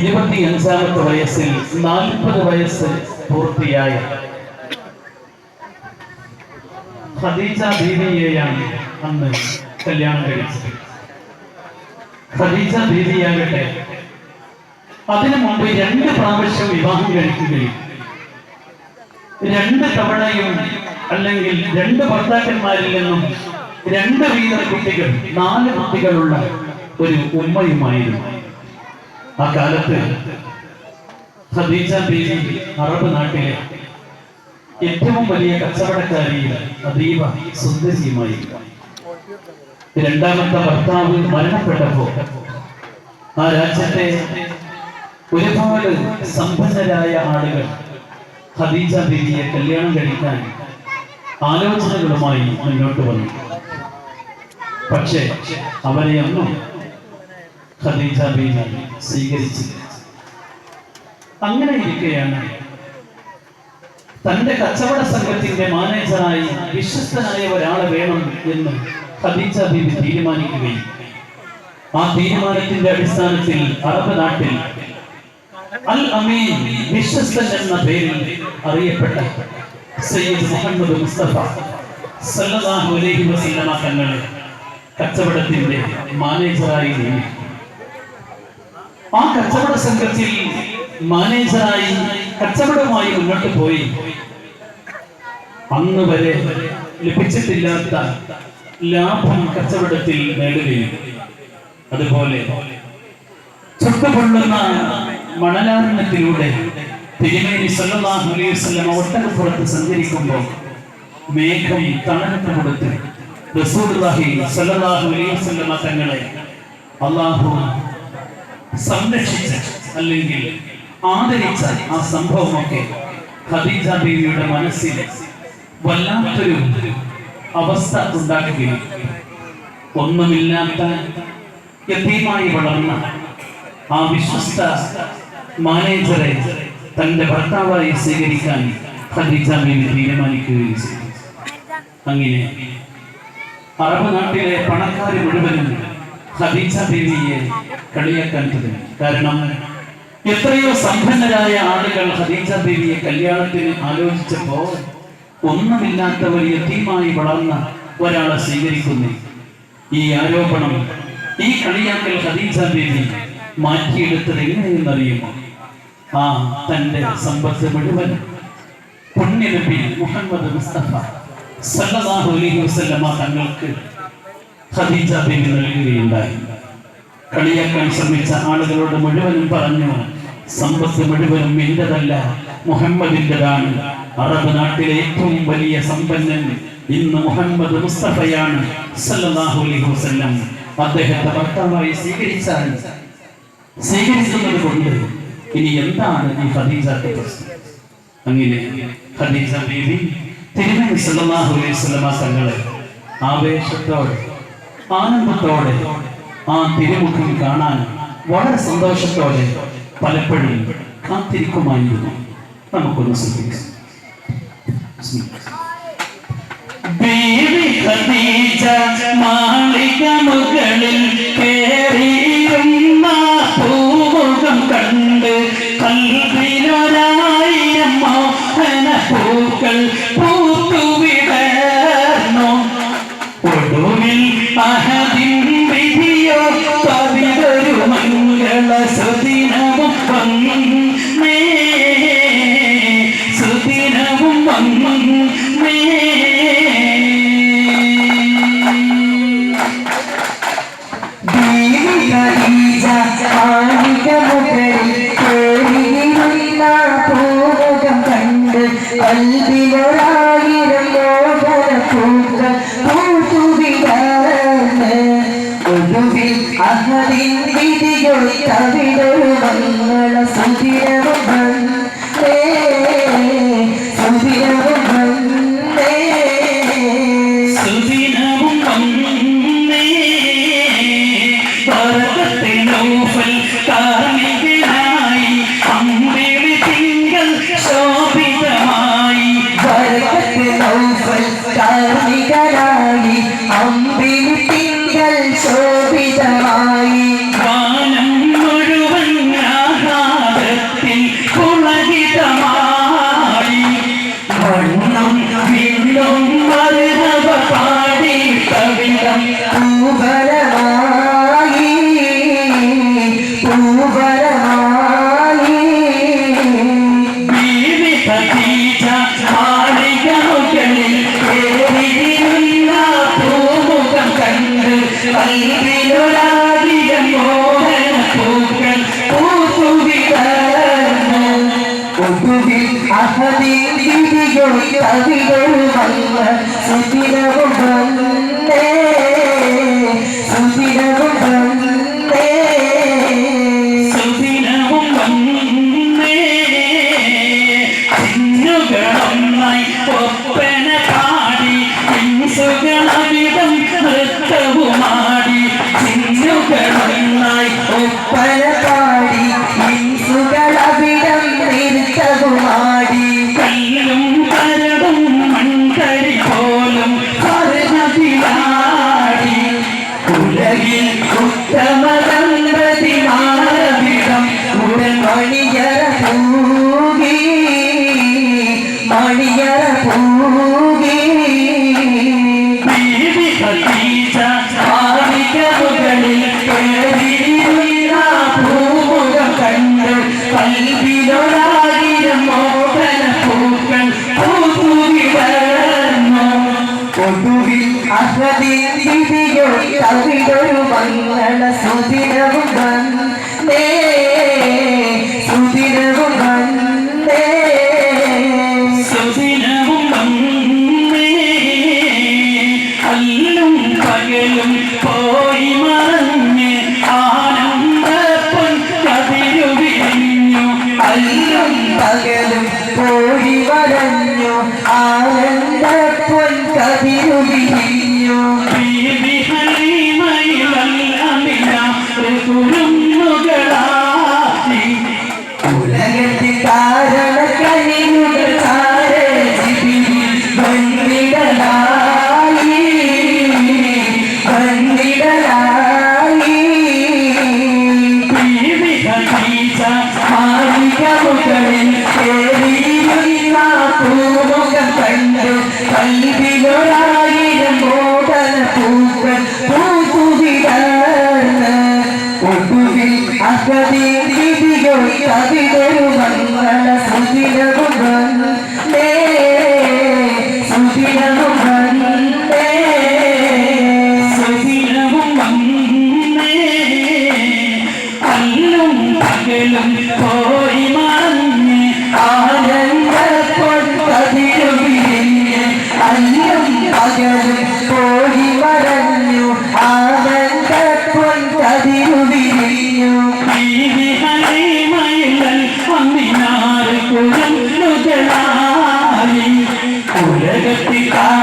ഇരുപത്തിയഞ്ചാമത്തെ വയസ്സിൽ നാൽപ്പത് വയസ്സ് പൂർത്തിയായ. ഖദീജ ബീവിയെയാണ് അന്ന് കല്യാണം കഴിച്ചത്. ഖദീജ ബീവിയാകട്ടെ. അതിനു മുമ്പ് രണ്ട് പ്രാവശ്യം വിവാഹം കഴിക്കുകയും രണ്ട് തവണയും അല്ലെങ്കിൽ രണ്ട് ഭർത്താക്കന്മാരിൽ നിന്നും രണ്ട് വീതം കുട്ടികൾ നാല് കുട്ടികളുള്ള ഒരു ഉമ്മയുമായിരുന്നു. ആ കാലത്ത് ഖദീജ അറബ് നാട്ടിലെ ഏറ്റവും വലിയ കച്ചവടക്കാരിയിൽ അതീവ സുന്ദരിയുമായി. രണ്ടാമത്തെ ഭർത്താവ് മരണപ്പെട്ടപ്പോ ആ രാജ്യത്തെ ഒരുപാട് സമ്പന്നരായ ആളുകൾ ഖദീജ ബീവിയെ കല്യാണം കഴിക്കാൻ ആലോചനകളുമായി മുന്നോട്ട് വന്നു. പക്ഷേ അവരെയൊന്നും ഖദീജ ബീവി സ്വീകരിച്ചില്ല അങ്ങനെ ഇരിക്കുകയാണ് തന്റെ കച്ചവട സംഘത്തിന്റെ മാനേജറായി വിശ്വസ്തനായ ഒരാളെ വേണം എന്ന് ഖദീജ ബീവി തീരുമാനിക്കുകയും ആ തീരുമാനത്തിന്റെ അടിസ്ഥാനത്തിൽ അറബ് നാട്ടിൽ അൽ അമീൻ വിശ്വസ്തൻ എന്ന പേരിൽ അറിയപ്പെട്ട സയ്യിദ് മുഹമ്മദ് മുസ്തഫ സല്ലല്ലാഹു അലൈഹി വസല്ലമ തങ്ങളെ കച്ചവടത്തിന്റെ മാനേജറായി നിയമിച്ചു. ആ കച്ചവട സംഘത്തിൽ മാനേജറായി കച്ചവടവുമായി മുന്നോട്ട് പോയി. അന്ന് വരെ ലഭിച്ചിട്ടില്ലാത്ത ലാഭം കച്ചവടത്തിൽ നേടുകയും. അതുപോലെ ചുട്ടുപൊള്ളുന്ന മണലാരണത്തിലൂടെ തിരുമേനി സല്ലല്ലാഹു അലൈഹി വസല്ലം ഒട്ടകപ്പുറത്ത് സഞ്ചരിക്കുമ്പോൾ മേഘം തണലത്ത് കൊടുത്ത് റസൂലുള്ളാഹി സല്ലല്ലാഹു അലൈഹി വസല്ലം തങ്ങളെ അള്ളാഹു സംരക്ഷിച്ച അല്ലെങ്കിൽ ആദരിച്ച ആ സംഭവമൊക്കെ ഖദീജ ബീവിയുടെ മനസ്സിൽ വല്ലാത്തൊരു അവസ്ഥ ഉണ്ടാക്കുകയും ഒന്നുമില്ലാത്ത യഥീമായി വളർന്ന ആ വിശ്വസ്ത മാനേജറെ തന്റെ ഭർത്താവായി സ്വീകരിക്കാൻ ഖദീജ ബീവി തീരുമാനിക്കുകയും ചെയ്തു. അങ്ങനെ അറബ് നാട്ടിലെ പണക്കാർ മുഴുവനും ഖദീജ ബീവിയെ കളിയാക്കാൻ തുടങ്ങി കാരണം എത്രയോ സമ്പന്നരായ ആളുകൾ ഖദീജ ബീവിയെ കല്യാണത്തിന് ആലോചിച്ചപ്പോൾ ഒന്നുമില്ലാത്ത ഒരു യതീമായി വളർന്ന ഒരാളെ സ്വീകരിക്കുന്നു. ഈ ആരോപണം ഈ കളിയാക്കൽ ഖദീജ ബീവി മാറ്റിയെടുത്തത് എങ്ങനെയെന്നറിയുമോ? ആ തന്റെ സമ്പത്ത് മുഴുവൻ പുണ്യനബി മുഹമ്മദ് മുസ്തഫ സല്ലല്ലാഹു അലൈഹി വസല്ലമ തങ്ങൾക്ക് ഖദീജ ബീവി നൽകുകയുണ്ടായി കളിയാക്കാൻ ശ്രമിച്ച ആളുകളോട് മുഴുവനും പറഞ്ഞു സമ്പത്ത് മുഴുവനും എന്റേതല്ല മുഹമ്മദിന്റെതാണ് അറബ് നാട്ടിലെ ഏറ്റവും വലിയ സമ്പന്നൻ ഇന്ന് മുഹമ്മദ് മുസ്തഫയാണ് സല്ലല്ലാഹു അലൈഹി വസല്ലം. അദ്ദേഹത്തെ ഭർത്താവായി സ്വീകരിച്ചാൽ സ്വീകരിക്കുന്നത് കൊണ്ട് ഇനി എന്താണ് ഈ ഖദീജയുടെ പ്രശ്നം? അങ്ങനെ ഖദീജ ബീവി തിരുമേനി സല്ലല്ലാഹു അലൈഹി വസല്ലമ തങ്ങളെ ആവേശത്തോടെ ആനന്ദത്തോടെ ആ തിരുമുഖം കാണാൻ വളരെ സന്തോഷത്തോടെ പലപ്പോഴും കാത്തിരിക്കുമായിരുന്നു. നമുക്കൊന്ന് ശ്രദ്ധിക്കാം. ബീവി ഖദീജ മാളിക സുദിനവും വിധം മരുതവ പാടിയിട്ട വിധം പൂവരമായി പൂവരമായി ജീവിത തീജ മാളിക മുകളിൽ ഏറിയിരുന്ന പൂമുഖം കണ്ട് അല്പിലൊരാധികം മോഹന പൂക്കൾ പൂത്തുവിതർന്നു ഒടുവിൽ അഹദീ You are I'm sitting up, I'm sitting Yeah. ആനന്ദ പൊൻ കവിയുരിഞ്ഞു പൂക്കൾ പൂക്കുവിടന്ന് ഒടുവിൽ അഗതി വിധികൾ കവിതൊരു മംഗള സുദിനവും വന്നേ സുദിനവും വന്നേ സുദിനവും വന്നേ അല്ലും പകലും ഉലകത്തി കാ